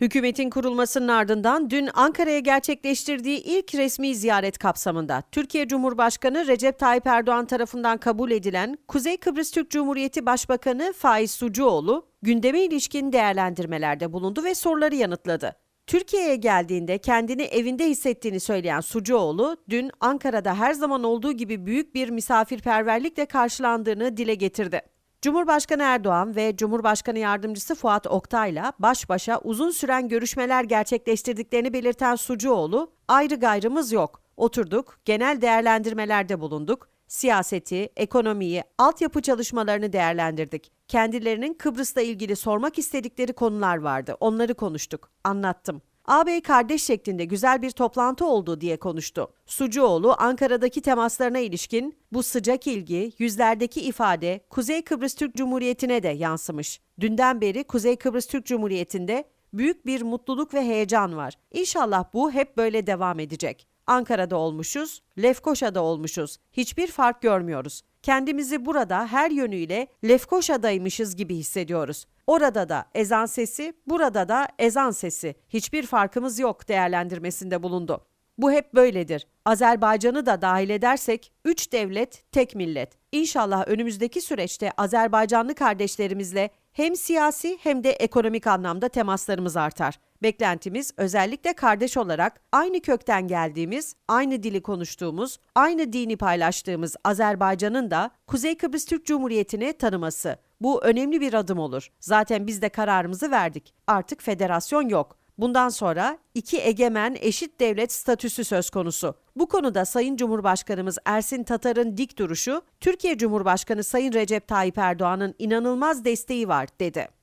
Hükümetin kurulmasının ardından dün Ankara'ya gerçekleştirdiği ilk resmi ziyaret kapsamında Türkiye Cumhurbaşkanı Recep Tayyip Erdoğan tarafından kabul edilen Kuzey Kıbrıs Türk Cumhuriyeti Başbakanı Faiz Sucuoğlu gündeme ilişkin değerlendirmelerde bulundu ve soruları yanıtladı. Türkiye'ye geldiğinde kendini evinde hissettiğini söyleyen Sucuoğlu, dün Ankara'da her zaman olduğu gibi büyük bir misafirperverlikle karşılandığını dile getirdi. Cumhurbaşkanı Erdoğan ve Cumhurbaşkanı Yardımcısı Fuat Oktay'la baş başa uzun süren görüşmeler gerçekleştirdiklerini belirten Sucuoğlu, ayrı gayrımız yok. Oturduk, genel değerlendirmelerde bulunduk. Siyaseti, ekonomiyi, altyapı çalışmalarını değerlendirdik. Kendilerinin Kıbrıs'la ilgili sormak istedikleri konular vardı. Onları konuştuk, anlattım. Ağabey kardeş şeklinde güzel bir toplantı oldu diye konuştu. Sucuoğlu Ankara'daki temaslarına ilişkin bu sıcak ilgi, yüzlerdeki ifade Kuzey Kıbrıs Türk Cumhuriyeti'ne de yansımış. Dünden beri Kuzey Kıbrıs Türk Cumhuriyeti'nde büyük bir mutluluk ve heyecan var. İnşallah bu hep böyle devam edecek. Ankara'da olmuşuz, Lefkoşa'da olmuşuz. Hiçbir fark görmüyoruz. Kendimizi burada her yönüyle Lefkoşa'daymışız gibi hissediyoruz. Orada da ezan sesi, burada da ezan sesi. Hiçbir farkımız yok değerlendirmesinde bulundu. Bu hep böyledir. Azerbaycan'ı da dahil edersek üç devlet, tek millet. İnşallah önümüzdeki süreçte Azerbaycanlı kardeşlerimizle hem siyasi hem de ekonomik anlamda temaslarımız artar. Beklentimiz özellikle kardeş olarak aynı kökten geldiğimiz, aynı dili konuştuğumuz, aynı dini paylaştığımız Azerbaycan'ın da Kuzey Kıbrıs Türk Cumhuriyeti'ni tanıması. Bu önemli bir adım olur. Zaten biz de kararımızı verdik. Artık federasyon yok. Bundan sonra iki egemen eşit devlet statüsü söz konusu. Bu konuda Sayın Cumhurbaşkanımız Ersin Tatar'ın dik duruşu, Türkiye Cumhurbaşkanı Sayın Recep Tayyip Erdoğan'ın inanılmaz desteği var dedi.